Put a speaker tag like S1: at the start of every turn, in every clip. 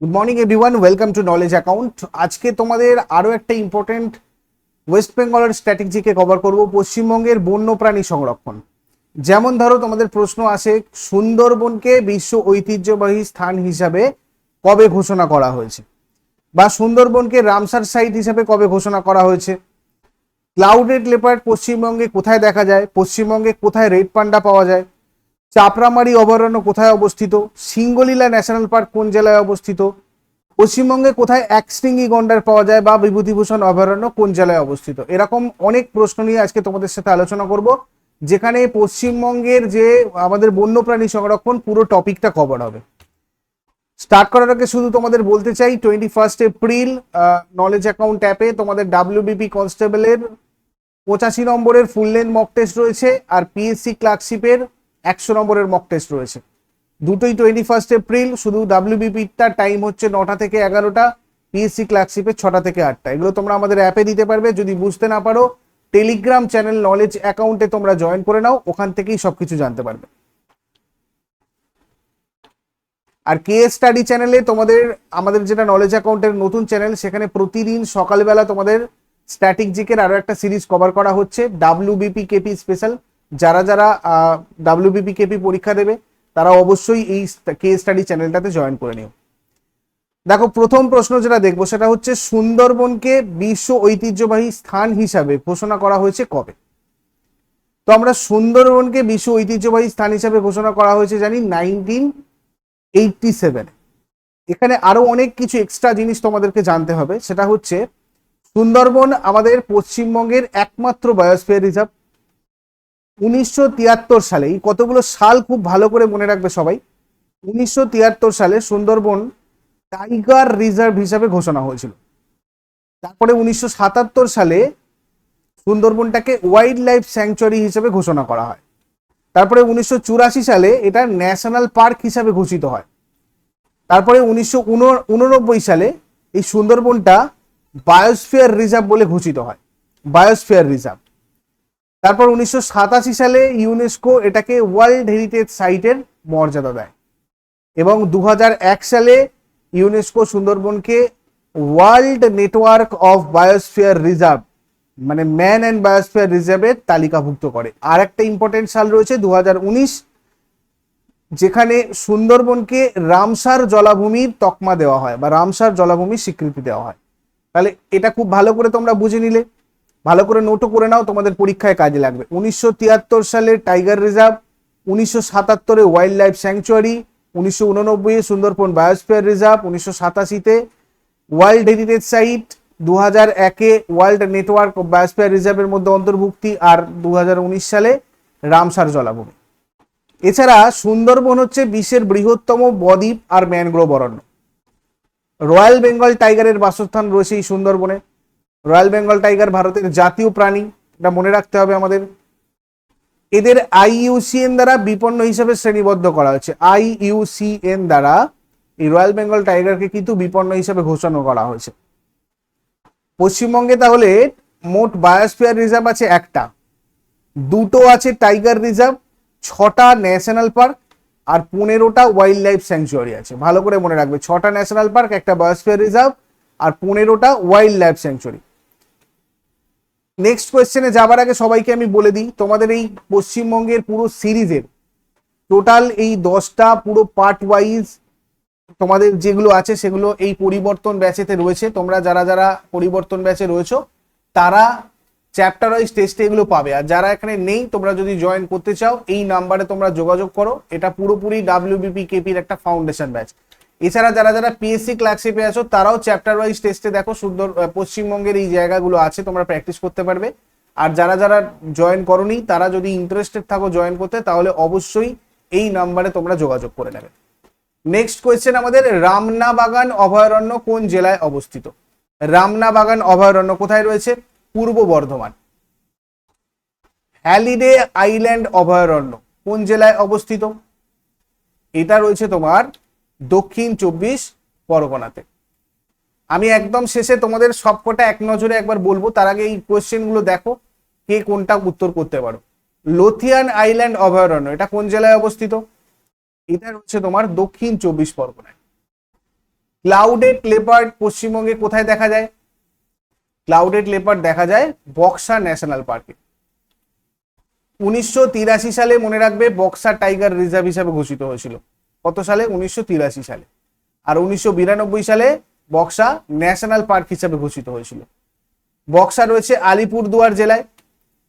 S1: Good morning everyone welcome to knowledge account আজকে তোমাদের আরও একটা ইম্পর্টেন্ট ওয়েস্ট বেঙ্গলের স্ট্র্যাটেজিকে কভার করব, পশ্চিমবঙ্গের বন্যপ্রাণী সংরক্ষণ। যেমন ধরো, তোমাদের প্রশ্ন আসে, সুন্দরবনকে বিশ্ব ঐতিহ্যবাহী স্থান হিসাবে কবে ঘোষণা করা হয়েছে? বা সুন্দরবনকে রামসার সাইট হিসাবে কবে ঘোষণা করা হয়েছে? ক্লাউডেড লেপার্ড পশ্চিমবঙ্গে কোথায় দেখা যায়? পশ্চিমবঙ্গে কোথায় রেড পান্ডা পাওয়া যায়? চাপড়ামারি অভয়ারণ্য কোথায় অবস্থিত? সিঙ্গলীলা ন্যাশনাল পার্ক কোন জেলায় অবস্থিত? পশ্চিমবঙ্গে কোথায় একশৃঙ্গি গন্ডার পাওয়া যায় বা বিভূতিভূষণ অভয়ারণ্য কোন জেলায় অবস্থিত? এরকম অনেক প্রশ্ন নিয়ে আজকে তোমাদের সাথে আলোচনা করব, যেখানে পশ্চিমবঙ্গের যে আমাদের বন্যপ্রাণী সংরক্ষণ পুরো টপিকটা কভার হবে। স্টার্ট করার আগে শুধু তোমাদের বলতে চাই twenty first April knowledge account অ্যাপে তোমাদের ডাব্লিউবিপি কনস্টেবলের পঁচাশি নম্বরের ফুল লেন্থ মক টেস্ট রয়েছে, আর পিএসসি ক্লার্কশিপের একশো নম্বরের মক টেস্ট রয়েছে। দুটোই টোয়েন্টি ফার্স্ট এপ্রিল শুধু ডাব্লিউবিপিটার টাইম হচ্ছে নটা থেকে এগারোটা পিএসসি ক্লার্কশিপের ছটা থেকে আটটা। এগুলো তোমরা আমাদের অ্যাপে দিতে পারবে, যদি বুঝতে না পারো টেলিগ্রাম চ্যানেল নলেজ অ্যাকাউন্টে তোমরা জয়েন করে নাও, ওখান থেকেই সবকিছু জানতে পারবে। আর কে স্টাডি চ্যানেলে তোমাদের, আমাদের যেটা নলেজ অ্যাকাউন্টের নতুন চ্যানেল সেখানে প্রতিদিন সকালবেলা তোমাদের স্ট্যাটিক জিকের আরও একটা সিরিজ কভার করা হচ্ছে ডাব্লিউবিপি কেপি স্পেশাল যারা যারা ডাব্লিউবিপি কেপি পরীক্ষা দেবে, তারা অবশ্যই এই কে স্টাডি চ্যানেলটাতে জয়েন করে নিও। দেখো, প্রথম প্রশ্ন যেটা দেখব, সেটা হচ্ছে সুন্দরবনকে বিশ্ব ঐতিহ্যবাহী স্থান হিসাবে ঘোষণা করা হয়েছে কবে? তো আমরা সুন্দরবনকে বিশ্ব ঐতিহ্যবাহী স্থান হিসাবে ঘোষণা করা হয়েছে জানি নাইনটিন এইটটি সেভেনে এখানে আরও অনেক কিছু এক্সট্রা জিনিস তোমাদেরকে জানতে হবে, সেটা হচ্ছে সুন্দরবন আমাদের পশ্চিমবঙ্গের একমাত্র বায়োস্ফিয়ার রিজার্ভ উনিশশো তিয়াত্তর সালে, এই কতগুলো সাল খুব ভালো করে মনে রাখবে সবাই, উনিশশো তিয়াত্তর সালে সুন্দরবন টাইগার রিজার্ভ হিসাবে ঘোষণা হয়েছিল। তারপরে উনিশশো সাতাত্তর সালে সুন্দরবনটাকে ওয়াইল্ড লাইফ স্যাংচুয়ারি হিসেবে ঘোষণা করা হয়। তারপরে উনিশশো চুরাশি সালে এটা ন্যাশনাল পার্ক হিসাবে ঘোষিত হয়। তারপরে উনিশশো উননব্বই সালে এই সুন্দরবনটা বায়োস্ফিয়ার রিজার্ভ বলে ঘোষিত হয়, বায়োস্ফিয়ার রিজার্ভ। তারপর উনিশশো সাতাশি সালে ইউনেস্কো এটাকে ওয়ার্ল্ড হেরিটেজ সাইটের মর্যাদা দেয়। এবং দু হাজার এক সালে UNESCO সুন্দরবনকে world network of biosphere reserve মানে ম্যান অ্যান্ড বায়োস্ফিয়ার রিজার্ভের তালিকাভুক্ত করে। আর একটা ইম্পর্টেন্ট সাল রয়েছে দু হাজার উনিশ, যেখানে সুন্দরবনকে রামসার জলাভূমির তকমা দেওয়া হয় বা রামসার জলাভূমির স্বীকৃতি দেওয়া হয়। তাহলে এটা খুব ভালো করে তোমরা বুঝে নিলে। ভালো করে নোটও করে নাও, তোমাদের পরীক্ষায় কাজে লাগবে। উনিশশো তিয়াত্তর সালে টাইগার রিজার্ভ উনিশশো সাতাত্তরে ওয়াইল্ড লাইফ স্যাংচুয়ারি উনিশশো উননব্বই সুন্দরবন বায়োস্ফিয়ার রিজার্ভ উনিশশো সাতাশিতে ওয়ার্ল্ড হেরিটেজ সাইট দু হাজার একে ওয়ার্ল্ড নেটওয়ার্ক বায়োস্ফিয়ার রিজার্ভের মধ্যে অন্তর্ভুক্তি, আর দু হাজার উনিশ সালে রামসার জলাভূমি। এছাড়া সুন্দরবন হচ্ছে বিশ্বের বৃহত্তম বদ্বীপ আর ম্যানগ্রোভ অরণ্য। রয়্যাল বেঙ্গল টাইগারের বাসস্থান রয়েছে এই সুন্দরবনে। রয়্যাল বেঙ্গল টাইগার ভারতের জাতীয় প্রাণী, এটা মনে রাখতে হবে আমাদের। এদের আইইউসিএন দ্বারা বিপন্ন হিসেবে শ্রেণীবদ্ধ করা হয়েছে। আইইউসিএন দ্বারা এই রয়্যাল বেঙ্গল টাইগারকে কিন্তু বিপন্ন হিসেবে ঘোষণা করা হয়েছে। পশ্চিমবঙ্গে তাহলে মোট বায়োস্ফিয়ার রিজার্ভ আছে একটা। দুটো আছে টাইগার রিজার্ভ, ছটা ন্যাশনাল পার্ক আর পনেরোটা ওয়াইল্ড লাইফ স্যাংচুয়ারি আছে। ভালো করে মনে রাখবে, ছটা ন্যাশনাল পার্ক, একটা বায়োস্ফিয়ার রিজার্ভ আর পনেরোটা ওয়াইল্ড লাইফ স্যাংচুয়ারি। নেক্সট কোয়েশ্চেনে যাবার আগে সবাইকে আমি বলে দিই, তোমাদের এই পশ্চিমবঙ্গের পুরো সিরিজের টোটাল এই দশটা পুরো পার্ট ওয়াইজ তোমাদের যেগুলো আছে সেগুলো এই পরিবর্তন ব্যাচেতে রয়েছে। তোমরা যারা যারা পরিবর্তন ব্যাচে রয়েছো, তারা চ্যাপ্টার ওয়াইজ টেস্টে এগুলো পাবে। আর যারা এখানে নেই, তোমরা যদি জয়েন করতে চাও, এই নাম্বারে তোমরা যোগাযোগ করো। এটা পুরোপুরি ডাব্লিউবিপি কেপির একটা ফাউন্ডেশন ব্যাচ এছাড়া যারা যারা পিএসসি ক্লাসিপে আছো, তারাও চ্যাপ্টার ওয়াইজ টেস্টে দেখো সুন্দর পশ্চিমবঙ্গের এই জায়গাগুলো আছে, তোমরা প্র্যাকটিস করতে পারবে। আর যারা যারা জয়েন করনি, তারা যদি ইন্টারেস্টেড থাকো জয়েন করতে, তাহলে অবশ্যই এই নাম্বারে তোমরা যোগাযোগ করে নেবে। নেক্সট কোয়েশ্চেন আমাদের রামনা বাগান অভয়ারণ্য কোন জেলায় অবস্থিত? রামনা বাগান অভয়ারণ্য কোথায় রয়েছে? পূর্ব বর্ধমান। হ্যালিডে আইল্যান্ড অভয়ারণ্য কোন জেলায় অবস্থিত? এটা রয়েছে তোমার দক্ষিণ চব্বিশ পরগনাতে। আমি একদম শেষে তোমাদের সবকটা এক নজরে একবার বলব, তার আগে এই কোয়েশ্চেনগুলো দেখো, কে কোনটা উত্তর করতে পারো। লোথিয়ান আইল্যান্ড অভয়ারণ্য এটা কোন জেলায় অবস্থিত? এটা হচ্ছে তোমার দক্ষিণ চব্বিশ পরগনায়। ক্লাউডেড লেপার্ড পশ্চিমবঙ্গে কোথায় দেখা যায়? ক্লাউডেড লেপার্ড দেখা যায় বক্সা ন্যাশনাল পার্কে উনিশশো তিরাশি সালে মনে রাখবে বক্সা টাইগার রিজার্ভ হিসাবে ঘোষিত হয়েছিল। কত সালে? উনিশশো তিরাশি সালে। আর উনিশশো বিরানব্বই সালে বক্সা ন্যাশনাল পার্ক হিসাবে ঘোষিত হয়েছিল। বক্সা রয়েছে আলিপুরদুয়ার জেলায়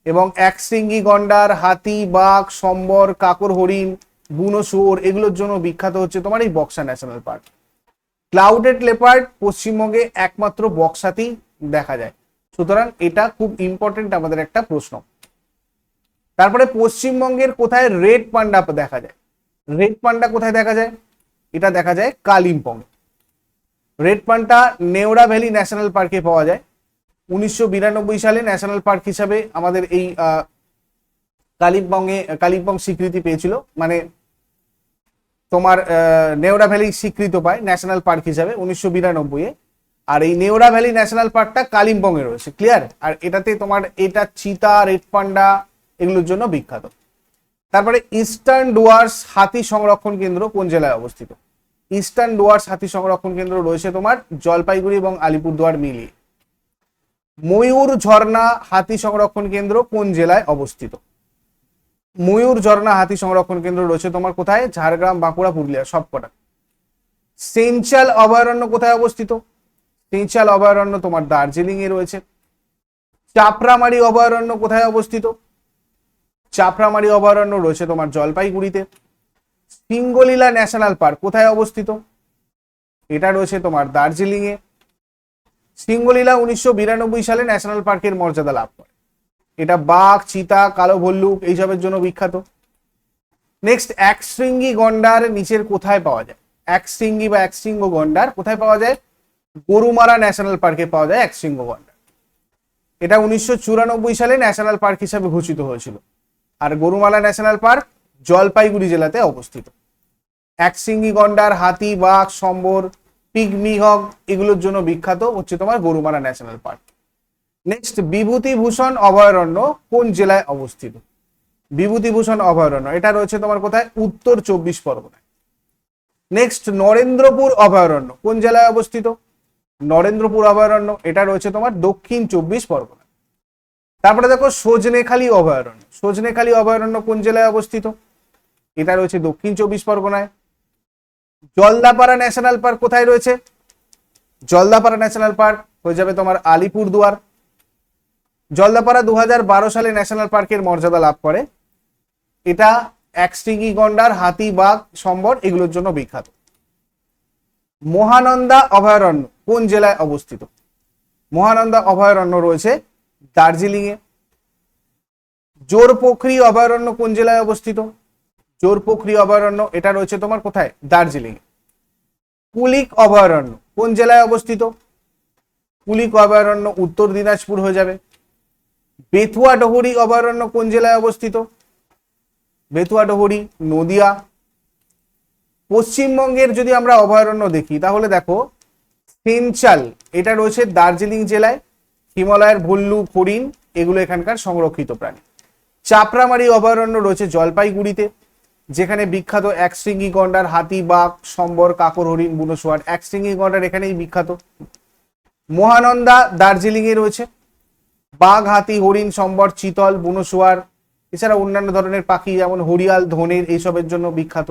S1: এবং একশৃঙ্গি গন্ডার, হাতি, বাঘ, সম্বর, কাকর হরিণ, বুনো শুয়োর এগুলোর জন্য বিখ্যাত হচ্ছে তোমার এই Buxa national park. Clouded leopard পশ্চিমবঙ্গে একমাত্র বক্সাতেই দেখা যায়। সুতরাং এটা খুব ইম্পর্টেন্ট আমাদের একটা প্রশ্ন। তারপরে পশ্চিমবঙ্গের কোথায় রেড পান্ডা দেখা যায়? রেড পান্ডা কোথায় দেখা যায়? এটা দেখা যায় Kalimpong. Red panda Neora valley national পার্কে পাওয়া যায়। উনিশশো বিরানব্বই সালে ন্যাশনাল পার্ক হিসাবে আমাদের এই কালিম্পংয়ে, কালিম্পং স্বীকৃতি পেয়েছিল। মানে তোমার নেওড়া ভ্যালি স্বীকৃত পায় ন্যাশনাল পার্ক হিসাবে উনিশশো বিরানব্বই আর এই নেওড়া ভ্যালি ন্যাশনাল পার্কটা কালিম্পংয়ে রয়েছে। ক্লিয়ার আর এটাতে তোমার এটা চিতা রেড পান্ডা, এগুলোর জন্য বিখ্যাত। তারপরে ইস্টার্ন ডুয়ার্স হাতি সংরক্ষণ কেন্দ্র কোন জেলায় অবস্থিত? ইস্টার্ন ডুয়ার্স হাতি সংরক্ষণ কেন্দ্র রয়েছে তোমার জলপাইগুড়ি এবং আলিপুরদুয়ার মিলিয়ে। ময়ূর ঝর্ণা হাতি সংরক্ষণ কেন্দ্র কোন জেলায় অবস্থিত? ময়ূর ঝর্ণা হাতি সংরক্ষণ কেন্দ্র রয়েছে তোমার কোথায়? ঝাড়গ্রাম, বাঁকুড়া, পুরুলিয়া, সবকটা। সেঞ্চাল অভয়ারণ্য কোথায় অবস্থিত? সেঞ্চাল অভয়ারণ্য তোমার দার্জিলিং এ রয়েছে। চাপড়ামারি অভয়ারণ্য কোথায় অবস্থিত? চাপড়ামারি অভয়ারণ্য রয়েছে তোমার জলপাইগুড়িতে। সিঙ্গলীলা ন্যাশনাল পার্ক কোথায় অবস্থিত? এটা রয়েছে তোমার দার্জিলিং এ সিঙ্গলীলা উনিশশো বিরানব্বই সালে ন্যাশনাল পার্কের মর্যাদা লাভ করে। এটা বাঘ, চিতা, কালো ভল্লুক, এইসবের জন্য বিখ্যাত। নেক্সট একশৃঙ্গি গন্ডার নিচের কোথায় পাওয়া যায়? একশৃঙ্গি বা একশৃঙ্গ গন্ডার কোথায় পাওয়া যায়? গরুমারা ন্যাশনাল পার্কে পাওয়া যায় একশৃঙ্গ গন্ডার। এটা উনিশশো চুরানব্বই সালে ন্যাশনাল পার্ক হিসাবে ঘোষিত হয়েছিল। আর গরুমালা ন্যাশনাল পার্ক জলপাইগুড়ি জেলাতে অবস্থিত। একশৃঙ্গি গন্ডার, হাতি, বাঘ, সম্বর পিগমিহগ এগুলোর জন্য বিখ্যাত হচ্ছে তোমার Gorumara national park. Next, Bibhutibhushan অভয়ারণ্য কোন জেলায় অবস্থিত? বিভূতিভূষণ অভয়ারণ্য, এটা রয়েছে তোমার কোথায়? উত্তর চব্বিশ পরগনায়। নেক্সট, নরেন্দ্রপুর অভয়ারণ্য কোন জেলায় অবস্থিত? নরেন্দ্রপুর অভয়ারণ্য, এটা রয়েছে তোমার দক্ষিণ চব্বিশ পরগনা তারপরে দেখো সজনেখালি অভয়ারণ্য। সজনেখালি অভয়ারণ্য কোন জেলায় অবস্থিত? এটা রয়েছে দক্ষিণ চব্বিশ পরগনায়। জলদাপাড়া ন্যাশনাল পার্ক কোথায় রয়েছে? জলদাপাড়া ন্যাশনাল পার্ক হয়ে যাবে তোমার আলিপুরদুয়ার। জলদাপাড়া দু হাজার বারো সালে ন্যাশনাল পার্কের মর্যাদা লাভ করে। এটা একস্টিগি গন্ডার, হাতি, বাঘ, সম্বর এগুলোর জন্য বিখ্যাত। মহানন্দা অভয়ারণ্য কোন জেলায় অবস্থিত? মহানন্দা অভয়ারণ্য রয়েছে দার্জিলিং এ জোরপোখরি অভয়ারণ্য কোন জেলায় অবস্থিত? জোরপোখরি অভয়ারণ্য, এটা রয়েছে তোমার কোথায়? দার্জিলিং এ কুলিক অভয়ারণ্য, কোন জেলায় অবস্থিত? কুলিক অভয়ারণ্য উত্তর দিনাজপুর হয়ে যাবে। বেথুয়া ডহরি অভয়ারণ্য কোন জেলায় অবস্থিত? বেথুয়া ডহরি, নদিয়া। পশ্চিমবঙ্গের যদি আমরা অভয়ারণ্য দেখি, তাহলে দেখো, সেনচাল, এটা রয়েছে দার্জিলিং জেলায়। হিমালয়ের ভল্লুক হরিণ এগুলো এখানকার সংরক্ষিত প্রাণী। চাপড়ামারি অভয়ারণ্য রয়েছে জলপাইগুড়িতে, যেখানে বিখ্যাত একশৃঙ্গি গন্ডার হাতি, বাঘ, সম্বর, কাকর, হরিণ, বুনোসোয়ার একশৃঙ্গি গন্ডার এখানেই বিখ্যাত। মহানন্দা দার্জিলিং এ রয়েছে, বাঘ, হাতি, হরিণ, সম্বর, চিতল, বুনোসোয়ার, এছাড়া অন্যান্য ধরনের পাখি যেমন হরিয়াল, ধনের এইসবের জন্য বিখ্যাত।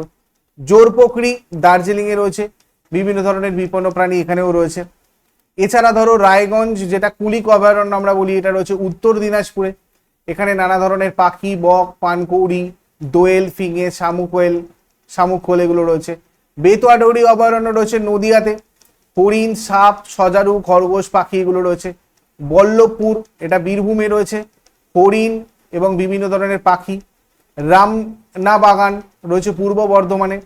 S1: জোরপোখরি দার্জিলিং এ রয়েছে, বিভিন্ন ধরনের বিপন্ন প্রাণী এখানেও রয়েছে। এছাড়া ধরো রায়গঞ্জ, যেটা কুলিক অভয়ারণ্য আমরা বলি, এটা রয়েছে উত্তর দিনাজপুরে। এখানে নানা ধরনের পাখি, বক, পানকৌড়ি, দোয়েল, ফিঙে, শামুকোয়েল শামুকোল এগুলো রয়েছে। বেতোয়াডৌড়ি অভয়ারণ্য রয়েছে নদিয়াতে। হরিণ, সাপ, সজারু, খরগোশ, পাখি এগুলো রয়েছে। বল্লভপুর, এটা বীরভূমে রয়েছে। হরিণ এবং বিভিন্ন ধরনের পাখি। রামনা বাগান রয়েছে পূর্ব বর্ধমানে।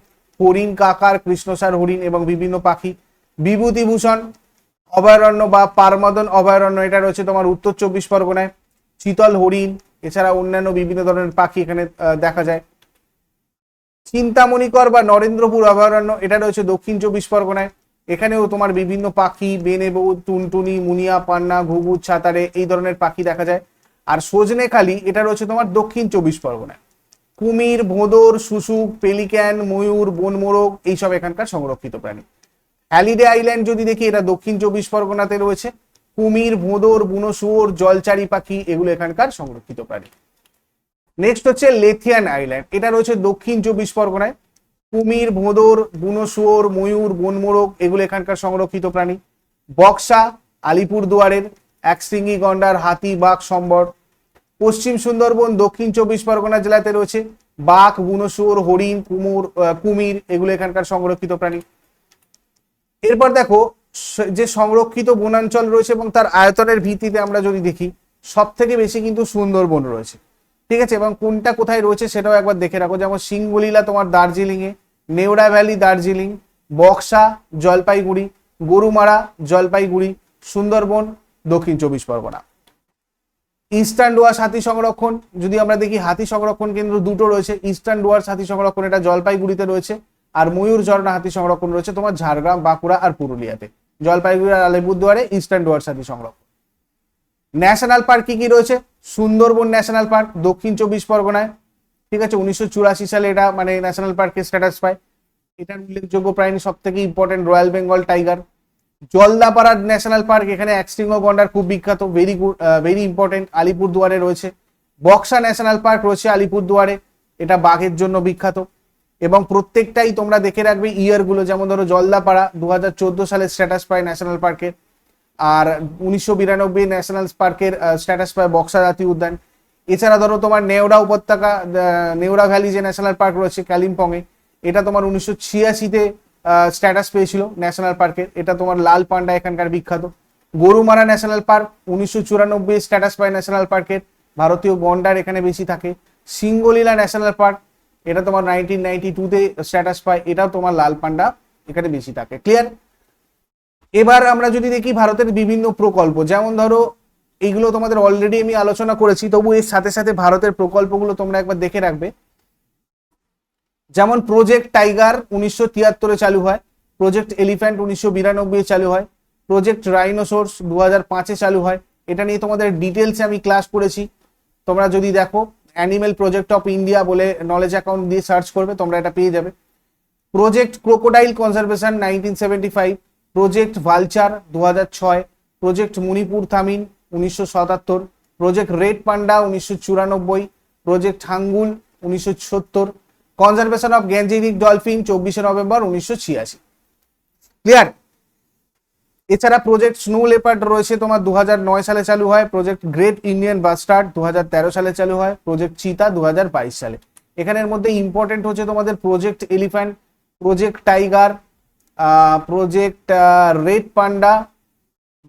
S1: হরিণ, কাকার, কৃষ্ণসার হরিণ এবং বিভিন্ন পাখি। বিভূতিভূষণ অভয়ারণ্য বা পারমদন অভয়ারণ্য, এটা রয়েছে তোমার উত্তর চব্বিশ পরগনায়। শীতল হরিণ, এছাড়া অন্যান্য বিভিন্ন ধরনের পাখি এখানে দেখা যায়। চিন্তামণিকর বা নরেন্দ্রপুর অভয়ারণ্য, এটা রয়েছে দক্ষিণ চব্বিশ পরগনায়। এখানেও তোমার বিভিন্ন পাখি বেনেবউ টুনটুনি, মুনিয়া, পান্না, ঘুঘু, ছাতারে এই ধরনের পাখি দেখা যায়। আর সজনেখালি, এটা রয়েছে তোমার দক্ষিণ চব্বিশ পরগনায়। কুমির, ভোঁদর, শুশুক, পেলিক্যান, ময়ূর, বনমোরগ, এইসব এখানকার সংরক্ষিত প্রাণী। হ্যালিডে আইল্যান্ড যদি দেখি, এটা দক্ষিণ চব্বিশ পরগনাতে রয়েছে। কুমির, ভোঁদর, বুনো শুয়োর, জলচারি পাখি, এগুলো এখানকার সংরক্ষিত প্রাণী। নেক্সট হচ্ছে লেথিয়ান আইল্যান্ড এটা রয়েছে দক্ষিণ চব্বিশ পরগনায়। কুমির, ভোঁদর, বুনো শুয়োর, ময়ূর, বনমোরগ, এগুলো এখানকার সংরক্ষিত প্রাণী। বক্সা, আলিপুর দুয়ারের একশৃঙ্গি গন্ডার, হাতি, বাঘ, সম্বর। পশ্চিম সুন্দরবন, দক্ষিণ চব্বিশ পরগনা জেলাতে রয়েছে। বাঘ, বুনো শুয়োর, হরিণ, কুমুর কুমির, এগুলো এখানকার সংরক্ষিত প্রাণী। এরপর দেখো যে সংরক্ষিত বনাঞ্চল রয়েছে এবং তার আয়তনের ভিত্তিতে আমরা যদি দেখি সব থেকে বেশি কিন্তু সুন্দরবন রয়েছে। ঠিক আছে? এবং কোনটা কোথায় রয়েছে সেটাও একবার দেখে রাখো। যেমন সিংবলিলা তোমার দার্জিলিং এ নেওড়া ভ্যালি দার্জিলিং, বক্সা জলপাইগুড়ি, গরুমারা জলপাইগুড়ি, সুন্দরবন, দক্ষিণ চব্বিশ পরগনা। ইস্টার্ন ডুয়ার্স হাতি সংরক্ষণ, যদি আমরা দেখি হাতি সংরক্ষণ কেন্দ্র দুটো রয়েছে, ইস্টার্ন ডুয়ার্স হাতি সংরক্ষণ এটা জলপাইগুড়িতে রয়েছে আর ময়ূর ঝর্ণা হাতি সংরক্ষণ রয়েছে তোমার ঝাড়গ্রাম, বাঁকুড়া আর পুরুলিয়াতে। জলপাইগুড়ি আর আলিপুরদুয়ারে ইস্টার্ন ডুয়ার্স হাতি সংরক্ষণ। ন্যাশনাল পার্ক কি কি রয়েছে? সুন্দরবন ন্যাশনাল পার্ক, দক্ষিণ চব্বিশ পরগনায়। ঠিক আছে, উনিশশো চুরাশি সালে এটা মানে ন্যাশনাল পার্কের স্ট্যাটাস পায়। এটার উল্লেখযোগ্য প্রাণী সব থেকে important royal Bengal tiger. Jaldapara national park, এখানে একশৃঙ্গ গন্ডার খুব বিখ্যাত ভেরি গুড ভেরি ইম্পর্টেন্ট আলিপুর দুয়ারে রয়েছে। বক্সা ন্যাশনাল পার্ক রয়েছে আলিপুরদুয়ারে, এটা বাঘের জন্য বিখ্যাত। এবং প্রত্যেকটাই তোমরা দেখে রাখবে ইয়ারগুলো যেমন ধরো জলদাপাড়া দু হাজার চোদ্দ সালে স্ট্যাটাস পায় ন্যাশনাল পার্কের আর উনিশশো বিরানব্বই ন্যাশনাল পার্কের স্ট্যাটাস পায় বক্সা জাতীয় উদ্যান। এছাড়া ধরো তোমার নেওড়া উপত্যকা নেওড়া ভ্যালি যে ন্যাশনাল পার্ক রয়েছে কালিম্পংয়ে, এটা তোমার উনিশশো ছিয়াশিতে স্ট্যাটাস পেয়েছিল ন্যাশনাল পার্কের এটা তোমার লাল পান্ডা এখানকার বিখ্যাত। গরুমারা ন্যাশনাল পার্ক উনিশশো চুরানব্বই স্ট্যাটাস পায় ন্যাশনাল পার্কের ভারতীয় গন্ডার এখানে বেশি থাকে। সিঙ্গলীলা ন্যাশনাল পার্ক এটা তোমার নাইনটিন নাইনটি টুতে স্ট্যাটাস পায়, এটাও তোমার লাল পান্ডা, এখানে বেশি থাকে ক্লিয়ার এবার আমরা যদি দেখি ভারতের বিভিন্ন প্রকল্প, যেমন ধরো এইগুলো তোমাদের অলরেডি আমি আলোচনা করেছি, তবু এর সাথে সাথে ভারতের প্রকল্পগুলো তোমরা একবার দেখে রাখবে। যেমন প্রজেক্ট টাইগার উনিশশো তিয়াত্তরে চালু হয় প্রজেক্ট এলিফ্যান্ট উনিশশো বিরানব্বই চালু হয় প্রজেক্ট রাইনোসোর্স দু হাজার পাঁচে চালু হয়, এটা নিয়ে তোমাদের ডিটেলসে আমি ক্লাস করেছি। তোমরা যদি দেখো অ্যানিমেল প্রজেক্ট অফ ইন্ডিয়া বলে নলেজ অ্যাকাউন্ট দিয়ে সার্চ করবে, তোমরা এটা পেয়ে যাবে। Project crocodile conservation nineteen seventy five project vulture দু ছয় প্রজেক্ট মণিপুর থামিন উনিশশো সাতাত্তর প্রজেক্ট রেড পান্ডা উনিশশো চুরানব্বই প্রজেক্ট হাঙ্গুল উনিশশো সত্তর কনজারভেশন অফ গ্যাঞ্জেরিক ডলফিন চব্বিশে নভেম্বর উনিশশো ছিয়াশি। ক্লিয়ার এছাড়া প্রজেক্ট স্নো লেপার্ড রয়েছে তোমার দু সালে চালু হয়। প্রজেক্ট গ্রেট ইন্ডিয়ান বাস্টার্ড দু সালে চালু হয়। প্রজেক্ট চিতা দু সালে। এখানের মধ্যে ইম্পর্টেন্ট হচ্ছে তোমাদের project elephant project tiger project red panda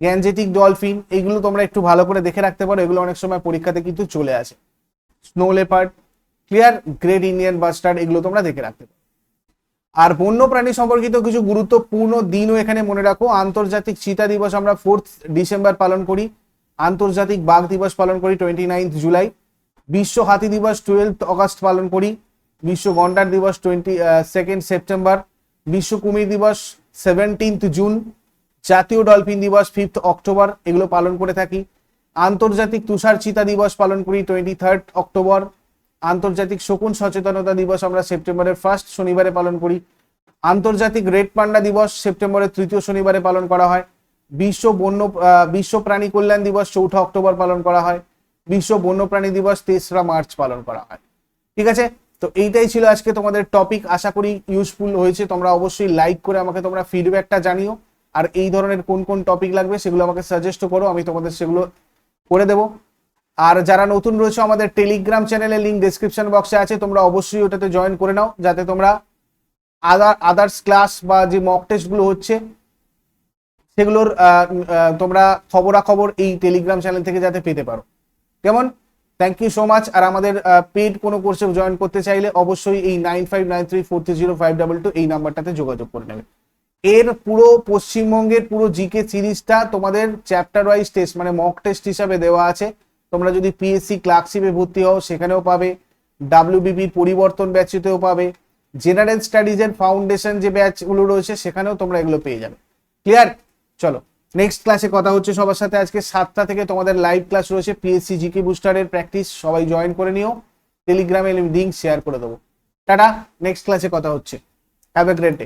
S1: gangetic dolphin এগুলো তোমরা একটু ভালো করে দেখে রাখতে পারো। এগুলো অনেক সময় পরীক্ষাতে কিন্তু চলে আসে। Snow leopard clear great Indian bustard এগুলো তোমরা দেখে রাখতে পারো। আর বন্যপ্রাণী সম্পর্কিত কিছু গুরুত্বপূর্ণ দিনও এখানে মনে রাখো। আন্তর্জাতিক চিতা দিবস আমরা ফোর্থ ডিসেম্বর পালন করি। আন্তর্জাতিক বাঘ দিবস পালন করি টোয়েন্টি নাইন্থ জুলাই বিশ্ব হাতি দিবস টুয়েলভ আগস্ট পালন করি। বিশ্ব গন্ডার দিবস টোয়েন্টি সেকেন্ড সেপ্টেম্বর বিশ্ব কুমির দিবস সেভেন্টিন্থ জুন জাতীয় ডলফিন দিবস ফিফথ অক্টোবর এগুলো পালন করে থাকি। আন্তর্জাতিক তুষার চিতা দিবস পালন করি টোয়েন্টি থার্ড অক্টোবর আন্তর্জাতিক শকুন সচেতনতা দিবস আমরা সেপ্টেম্বরের ফার্স্ট শনিবারে পালন করি। আন্তর্জাতিক রেড পান্ডা দিবস সেপ্টেম্বরের তৃতীয় শনিবারে পালন করা হয়। বিশ্ব বন্য বিশ্ব প্রাণী কল্যাণ দিবস চৌঠা অক্টোবর পালন করা হয়। বিশ্ব বন্যপ্রাণী দিবস তেসরা মার্চ পালন করা হয়। ঠিক আছে? তো এইটাই ছিল আজকে তোমাদের টপিক আশা করি ইউজফুল হয়েছে। তোমরা অবশ্যই লাইক করে আমাকে তোমরা ফিডব্যাকটা জানিও। আর এই ধরনের কোন কোন টপিক লাগবে সেগুলো আমাকে সাজেস্ট করো। আমি তোমাদের সেগুলো করে দেবো। আর যারা নতুন রয়েছে আমাদের টেলিগ্রাম চ্যানেলের লিঙ্ক ডেসক্রিপশন বক্সে আছে, তোমরা অবশ্যই ওটাতে জয়েন করে নাও, যাতে তোমরা আদার আদার্স ক্লাস বা যে মক টেস্টগুলো হচ্ছে, সেগুলোর তোমরা খবরাখবর এই টেলিগ্রাম চ্যানেল থেকে যাতে পেতে পারো। কেমন? থ্যাংক ইউ সো মাচ আর আমাদের পেড কোনো কোর্সে জয়েন করতে চাইলে অবশ্যই এই nine five nine three four three zero five double two এই নাম্বারটাতে যোগাযোগ করে নেবে। এর পুরো পশ্চিমবঙ্গের পুরো জিকে সিরিজটা তোমাদের চ্যাপ্টার ওয়াইজ টেস্ট মানে মক টেস্ট হিসাবে দেওয়া আছে। তোমরা যদি পিএসসি ক্লার্কশিপে ভর্তি হও, সেখানেও পাবে। ডাব্লিউবিপির পরিবর্তন ব্যাচেতেও পাবে। জেনারেল স্টাডিজ স্টাডিজের ফাউন্ডেশন যে ব্যাচগুলো রয়েছে, সেখানেও তোমরা এগুলো পেয়ে যাবে। ক্লিয়ার চলো নেক্সট ক্লাসে কথা হচ্ছে সবার সাথে। আজকে সাতটা থেকে তোমাদের লাইভ ক্লাস রয়েছে। পিএসসি জিকে বুস্টারের প্র্যাকটিস সবাই জয়েন করে নিও। টেলিগ্রামে লিঙ্ক শেয়ার করে দেবো। টাটা নেক্সট ক্লাসে কথা হচ্ছে। Have a great day